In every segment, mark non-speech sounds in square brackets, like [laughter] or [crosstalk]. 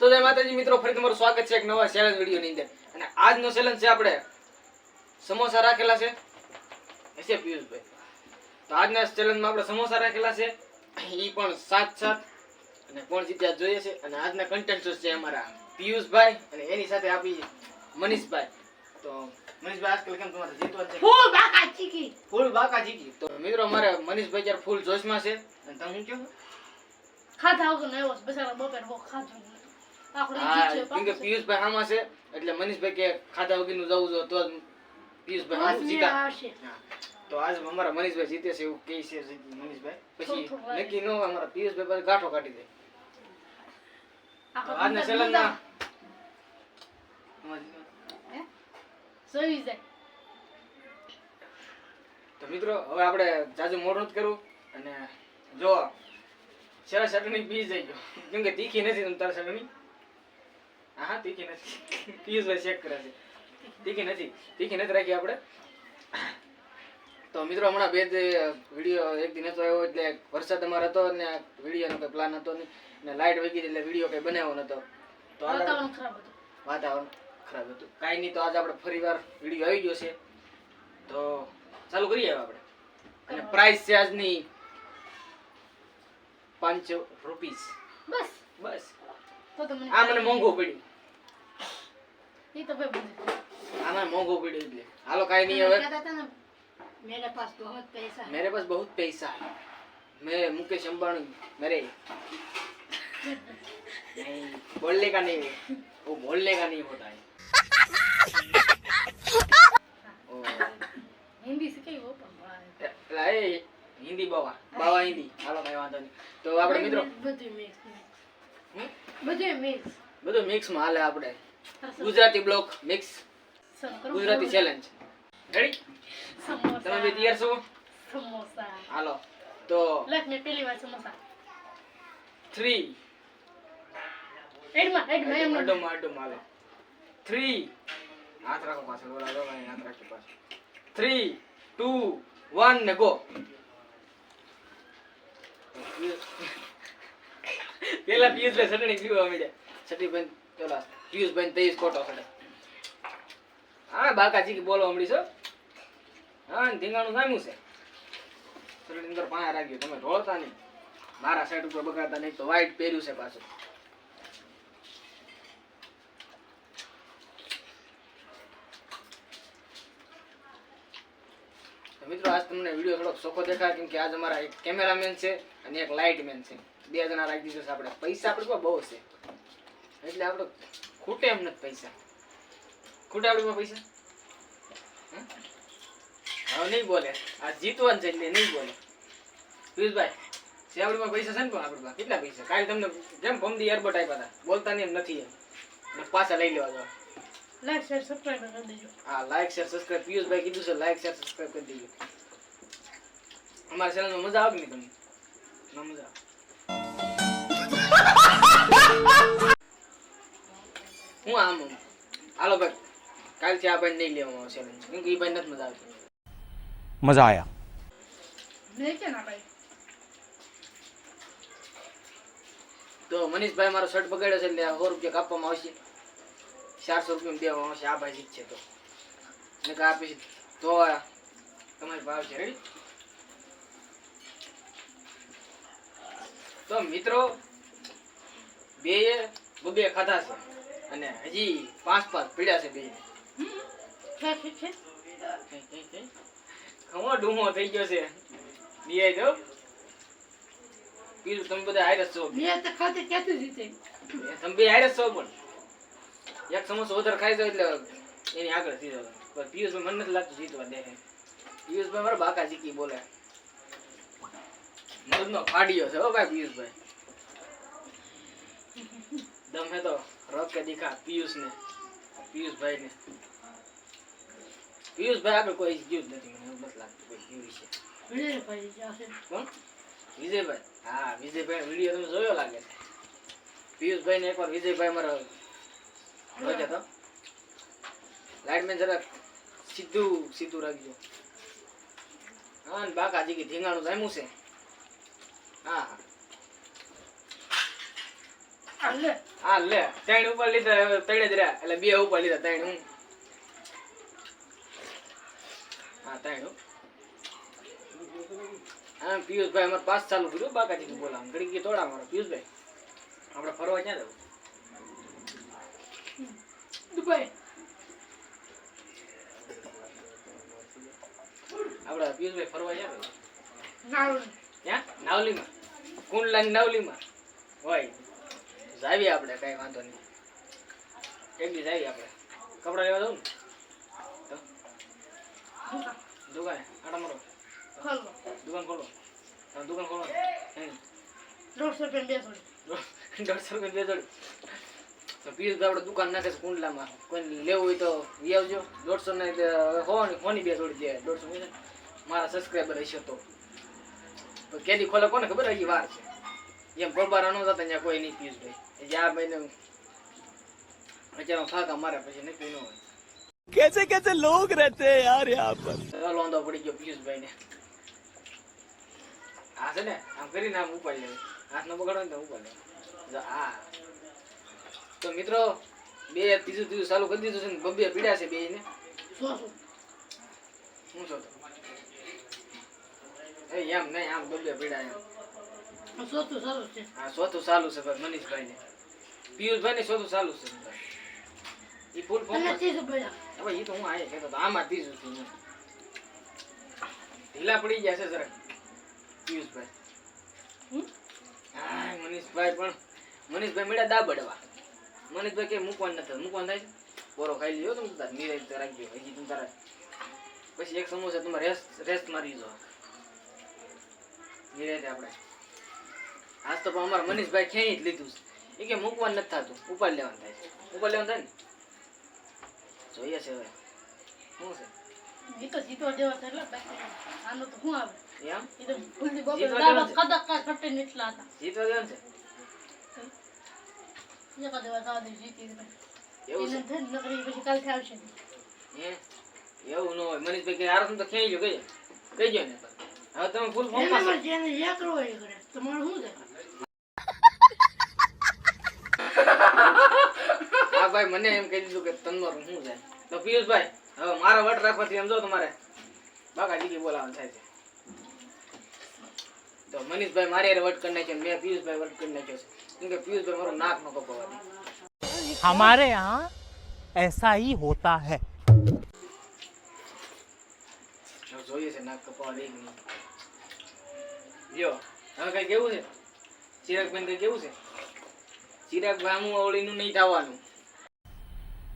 તો જય માતાજી મિત્રો ફરી તમારું સ્વાગત છે એક નવા ચેલેન્જ વીડિયો ની અંદર. અને આજનો ચેલેન્જ છે આપણે સમોસા રાખેલા છે. હશે પિયુષભાઈ. તો આજના ચેલેન્જમાં આપણે સમોસા રાખેલા છે. એ પણ સાત સાત. અને કોણ જીત્યા જોઈએ છે. અને આજના કન્ટેન્ટ છે અમારા પિયુષભાઈ અને એની સાથે આપી મનીષભાઈ. તો મનીષભાઈ આજકાલ કેમ તમારે જીતવાનું છે? ફૂલ બાકા ચીકી. ફૂલ બાકા જીતી તો મિત્રો અમારે મનીષભાઈ જ્યારે ફૂલ જોશમાં છે. અને તમે શું કહો ખાધા વગર નો આવ્યો છે. બપેર બહુ ખાધું હા કેમ કે. પિયુષભાઈ આમાં છે એટલે મનીષભાઈ કે ખાધા વગરનું જવું જો તો પિયુષભાઈ આમાં જીતા. તો આજ અમારા મનીષભાઈ જીતે છે એવું કહે છે મનીષભાઈ. પછી. નક્કી ન અમારા પિયુષભાઈ પછી ગાંઠો કાઢી દે. આજના ચેલેન્જમાં જાય તો મિત્રો હવે આપણે જાજુ મોડું જ કરું અને જો સરસ ચટણી પી જઈ ગયો કેમ કે તીખી નથી તમ તારા ચટણી. હા તીખી નથી. પિયુષભાઈ ચેક કરે છે. તીખી નથી. તીખી નથી રાખી આપણે. તો મિત્રો હમણાં બે વીડિયો એક દિન હતો આવ્યો એટલે વરસાદ અમારો હતો ને વિડીયોનો કંઈ પ્લાન હતો નહીં. ને લાઇટ વગી એટલે વીડિયો કંઈ બનાવ્યો નતો તો વાતાવરણ ખરાબ હતું. વાતાવરણ ખરાબ હતું. કાંઈ નહીં તો આજે આપણે ફરીવાર વીડિયો આવી ગયો છે. તો ચાલુ કરીએ આપણે. અને પ્રાઇસ છે આજની પાંચસો રૂપીસ. બસ. બસ. આ મને મોંઘું પડ્યું. એ તો ભાઈ બધું આ મને મોંઘું પડ્યું એટલે હાલો કાંઈ નહીં હવે કહેતા હતા ને મેરે પાસ બહુત પૈસા હે. मेरे पास बहुत पैसा है मैं मुकेश अंबानी मेरे नहीं बोलने का नहीं वो बोलने का नहीं होता है ओ, હિન્દી શીખાઈ હો પણ વાહ. એટલે એ હિન્દી બાવા બાવા હિન્દી હાલો કઈ વાંધો નહીં તો આપણે મિત્રો બધું mix, mix. હમ? બધું mix. બધું મિક્સમાં હાલે આપણે સરસ. Gujarati block mix Gujarati challenge ready samosa. તમે બે તૈયાર છો? સમોસા. હાલો. તો લાખ મે પેલી વાર સમોસા. થ્રી એડમાં એડમાં એમ અડમ અડમ હાલો થ્રી હાથ રાખો પાછળ ઓલા દો અહીં હાથ રાખી પાછળ. થ્રી ટુ વન ને ગો [laughs] પેલા પિયુષભાઈ સટણી પીવા માંડ્યા છઠ્ઠી બેન પેલા પિયુષભાઈ તેઈસ કોટો ચડે હા બાકાજી કે બોલો હમણાં છો. હા ધીંગાણું સામ્યું છે. અંદર પાયા રાખ્યું. તમે ઢોળતા નહીં. મારા સાઈડ ઉપર બગાડતા નહીં, તો વાઈટ પહેર્યું છે પાછું. મિત્રો, આજ તમને વીડિયો થોડોક સોખો દેખાય, કેમ કે આજ અમારા એક કેમેરામેન છે અને એક લાઇટ મેન છે. બે જણા રાખી દીધો છે આપણે. પૈસા આપણે બહુ છે. એટલે આપણે ખૂટે એમ નથી પૈસા. ખૂટે આપણી પૈસા? હવે નહીં બોલે. આ જીતવાનું છે એટલે નહીં બોલે. પિયુષભાઈ શેવડીમાં પૈસા છે ને પણ આપણી પાસે? કેટલા પૈસા? કાલે તમને જેમ ફમદી એરબોટ આપ્યા હતા? બોલતા નહીં એમ નથી એમ. પાછા લઈ લેવા જવા. લાઈક શેર સબસ્ક્રાઇબ કરી દેજો. હા લાઈક શેર સબસ્ક્રાઇબ પિયુષભાઈ કીધું છે લાઈક શેર સબસ્ક્રાઇબ કરી દેજો. અમારા ચેનલમાં મજા આવે કે નહીં તમને? મજા આવે. હું આમ હાલો ભાઈ. કાલ ચા બંધ નહીં લેવામાં આવશે કેમ કે એ બંધ નથી મજા આવતી મજા આયા. તો મનીષભાઈ મારો શર્ટ બગાડ્યો છે એટલે સો રૂપિયા કાપવામાં આવશે. ચારસો રૂપિયા દેવામાં આવશે આ ભાઈ જીત છે તો ને કાપી તો તમારી ભાવ છે. રેડી તો મિત્રો બે બબે ખાધા છે. અને હજી પાંચ પાંચ પીડા છે બે ખમો ડૂમો થઈ ગયો છે. દિયા જો પીરું તમે બધા હાયરસ છો. મેં તો ખાતે ક્યાંથી જીતે તમે બે હાયરસ છો પણ. એક સમોસો વધારે ખાઈ દો એટલે એની આગળ થઈ જાય પણ પિયુષભાઈ મને નથી લાગતું જીતવા દે. પિયુષભાઈ મારા બાકા જીકી બોલે. મજનો ફાડ્યો છે હો ભાઈ પિયુષભાઈ. [laughs] દમ હે તો. રખ કે દિખા પિયુષ ને પિયુષભાઈ ને પિયુષભાઈ આગળ કોઈ જીવ જ નથી મને એવું નથી લાગતું કોઈ જીવ છે. કોણ? વિજયભાઈ? હા વિજયભાઈ વીડિયો તમે જોયો લાગે છે. પિયુષભાઈ ને એકવાર વિજયભાઈ મારો જોજો તો. લાઇટમેન જરાક સીધું સીધું રાખજો. હા બાકા બાકાજી કે ધીંગાણું જામ્યું છે. હા હા. હા લે ત્રણ ઉપર લીધા ત્રણ જ રહ્યા એટલે બે ઉપર લીધા ત્રણ. હું હા ત્રણ હો. પિયુષભાઈ અમારે પાસ ચાલુ કર્યું બાકાજી બોલા ઘડી ગઈ થોડા અમારે. પિયુષભાઈ આપણે ફરવા ક્યાં જવું? દુબઈ. આપણે પિયુષભાઈ ફરવા ક્યાં જવું? ક્યાં? નાવલીમાં. કુંડલાની નાવલીમાં. હોય. જાવીએ આપણે કઈ વાંધો નહીં. એક દી જાવીએ આપણે. કપડા લેવા દઉં ને? દુકાને આટા મારો. દુકાન ખોલો. દુકાન ખોલો. દોઢસો રૂપિયા બે જોડી દોઢસો રૂપિયા બે જોડી તો આપણે દુકાન નાખે છે કુંડલામાં. કોઈ લેવું હોય તો વી આવજો. દોઢસો ને હોવાની કોની બે જોડી જાય દોઢસો મારા સબસ્ક્રાઈબર હશે તો. તો કેદી ખોલે કોને ખબર? હજી વાર છે. જેમ ગોળબારા નહોતા ત્યાં કોઈ નહીં પીસ ભાઈ. જ્યાં ભાઈને બચારો ફાકા મારે પછી નક્કી ન હોય. કેસે કેસે લોગ રહેતે યાર યહાં પર? લોંદો પડી ગયો પિયુષભાઈ ને હા છે ને આમ કરીને આમ ઉપાડી લેવું હાથ ન બગાડો ને તો ઉપાડી હા તો મિત્રો બે ત્રીજું ત્રીજું ચાલુ કરી દીધું છે ને બબ્બે પીડા છે બે ને. શું છો તો એમ નહીં આમ બબ્બે પીડા એમ. ચોથું સારું છે. હા છે મનીષભાઈ ને પિયુષભાઈ ને સોતું સારું છે. ઈ ફૂલ રૂપિયા હવે ઈ તો હું આયે કેતો આમાં ત્રીજું છું હું. ઢીલા પડી ગયા છે જરાક પિયુષભાઈ? હા મનીષભાઈ પણ મનીષભાઈ મળ્યા દાબડવા. મનીષભાઈ કે મૂકવાનું નથી મૂકવાનું થાય છે? બોરો ખાઈ લીધો તમે તાર નિરાજ રાખજો. હજી તું તારા પછી એક સમોસા તમારે રેસ્ટ રેસ્ટ મારી જો નિરાજ આપણે. આજ તો અમારા મનીષભાઈ ખેંચી જ લીધું છે. એ કે મૂકવાનું નથી થતું ઉપર લેવાનું થાય છે. ઉપર લેવાનું થાય ને? જોઈએ છે હવે. શું છે? એ તો એટલે આનો તો શું આવે? એમ? એ તો ભૂલથી નીચલા હતા. જીતી એવું નકરી પછી કાલથી આવશે. હે? એવું ન હોય. મનીષભાઈ કે આરસ તો કહીજો. કહીજો ને. હવે તમે ફૂલ જેને એ કરે તમારું શું છે? હા ભાઈ મને એમ કહી દીધું કે તમારું શું જાય તો પિયુષભાઈ હવે મારા વટ રાખવાથી એમ જો તમારે બાકા જીગી બોલાવવાનું થાય છે તો મનીષભાઈ મારી હારે વટ કરી નાખ્યો ને મેં પિયુષભાઈ વટ કરી નાખ્યો છે કેમ કે પિયુષભાઈ મારું નાક નો કપાવા દે हमारे यहाँ ऐसा ही होता है હવે જોઈએ છે નાક કપાવા દે કે નહીં લ્યો હવે કઈ કેવું છે ચિરાગભાઈ કઈ કેવું છે ચિરાગભાઈ આમું અવળીનું નહીં થવાનું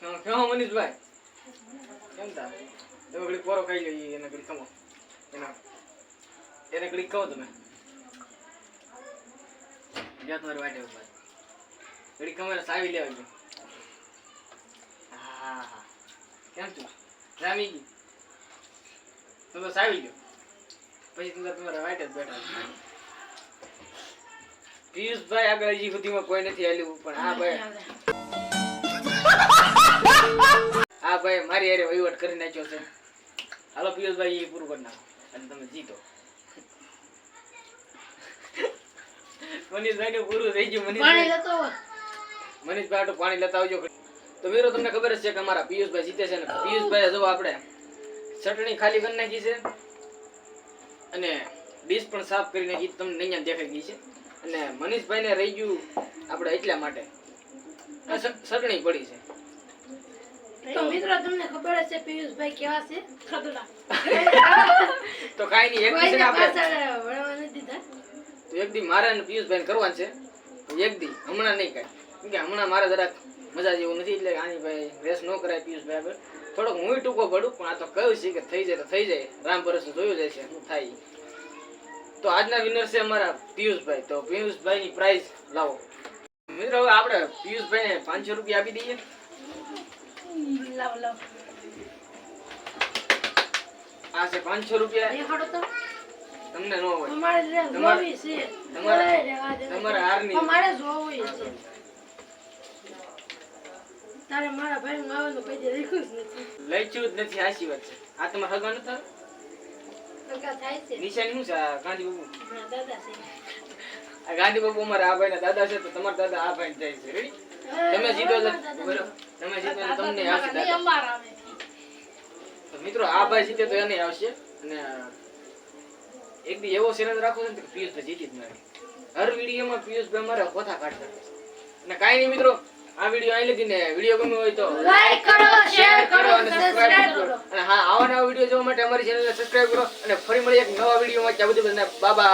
કેવો મનીષભાઈ. કેમ તા? તમે ઘડી પોરો ખાઈ લો એને ઘડી ખમો. એના એને ઘડી કહો તમે. જો તમારી વાટે ઊભા ઘડી ખમો સાવી લેવા હા હા કેમ છું જામી ગઈ તમે સાવી ગયો પછી તમે તમારા વાટે જ બેઠા. પિયુષભાઈ આગળ હજી સુધીમાં કોઈ નથી આવ્યું પણ હા ભાઈ હા ભાઈ મારી હારે વહીવટ કરી નાખ્યો છે. હાલો પિયુષભાઈ એ પૂરું કરી નાખો. અને તમે જીતો. મનીષભાઈ નું પૂરું થઈ ગયું મનીષભાઈ. મનીષભાઈ આટલું પાણી લેતા આવજો. તો વીરો તમને ખબર જ છે કે અમારા પિયુષભાઈ જીતે છે ને પિયુષભાઈ જો આપણે ચટણી ખાલી કરી નાખી છે અને ડીશ પણ સાફ કરી નાખી તમને અહીંયા દેખાઈ ગઈ છે. અને મનીષભાઈને રહી ગયું આપણે એટલા માટે. ચટણી પડી છે. તો મિત્રો તમને ખબર હશે પિયુષભાઈ કેવા છે? ખદડા. [laughs] તો કાઈ નહીં એક દી છે ને કોઈને આપણે વળવા નથી દીધા. તો એક દી મારે અને પિયુષભાઈ કરવાનું છે. એક દી હમણાં નહીં કાઈ. કેમ કે હમણાં મારે જરાક મજા જેવું નથી એટલે આની ભાઈ રેસ ન કરાય પિયુષભાઈ આગળ. થોડોક હું ટૂંકો પડું પણ આ તો કહ્યું છે કે થઈ જાય તો થઈ જાય. રામ પરસ જોયું જાય છે શું થાય. તો આજના વિનર છે અમારા પિયુષભાઈ. તો પિયુષભાઈ ની પ્રાઇઝ લાવો. મિત્રો હવે આપણે પિયુષભાઈ ને પાંચસો રૂપિયા આપી દઈએ. લાવ લાવ. આ છે પાંચસો રૂપિયા. દેખાડો તો. તમને નો હોય. તમારે- જોવી છે. તમારે-. તમારે હારની- અમારે જોવી છે. તારે મારા ભાઈ નું આવે તો કઈ દે દેખું જ નથી. લઈ જ નથી આશી વાત છે. આ તમારા હગા તો? ટકા થાય છે? નિશાની શું છે? ગાંધી બાબુ? દાદા છે. ગાંધી બાબુ અમારા આ ભાઈ ના દાદા છે તો તમારા દાદા આ ભાઈ જાય છે. રેડી તમે સીધો બરોબર. તમે જીતો તમને આવશે અમારા મિત્રો આ ભાઈ જીતે તો એને આવશે. અને એક દી એવો ચેલેન્જ રાખવો છે ને કે પિયુષભાઈ જીતી જ ના હર વિડીયોમાં પિયુષભાઈ મારે ખોથા કાઢતા અને કાંઈ નહીં મિત્રો આ વીડિયો અહીં લીધી ને વીડિયો ગમ્યો હોય તો લાઈક કરો શેર કરો અને સબસ્ક્રાઇબ સબસ્ક્રાઇબ કરો. કરો. અને હા આવા નવા વીડિયો જોવા માટે અમારી ચેનલને સબસ્ક્રાઇબ કરો. અને ફરી મળી એક નવા વિડીયોમાં. ત્યાં બધું બધા બાબા